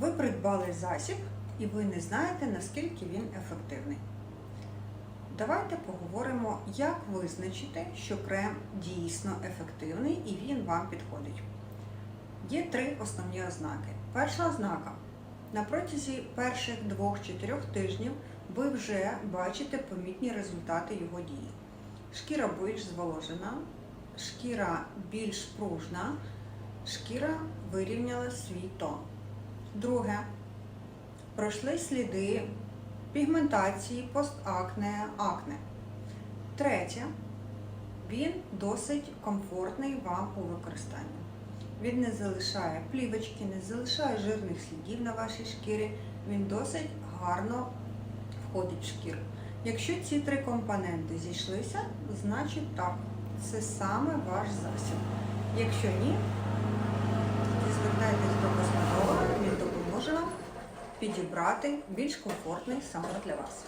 Ви придбали засіб і ви не знаєте, наскільки він ефективний. Давайте поговоримо, як визначити, що крем дійсно ефективний і він вам підходить. Є три основні ознаки. Перша ознака. На протязі перших 2-4 тижнів ви вже бачите помітні результати його дії. Шкіра більш зволожена, шкіра більш пружна, шкіра вирівняла свій тон. Друге, пройшли сліди пігментації, постакне, акне. Третє, він досить комфортний вам у використанні. Він не залишає плівочки, не залишає жирних слідів на вашій шкірі. Він досить гарно входить в шкіру. Якщо ці три компоненти зійшлися, значить так, це саме ваш засіб. Якщо ні, підібрати більш комфортний саме для вас.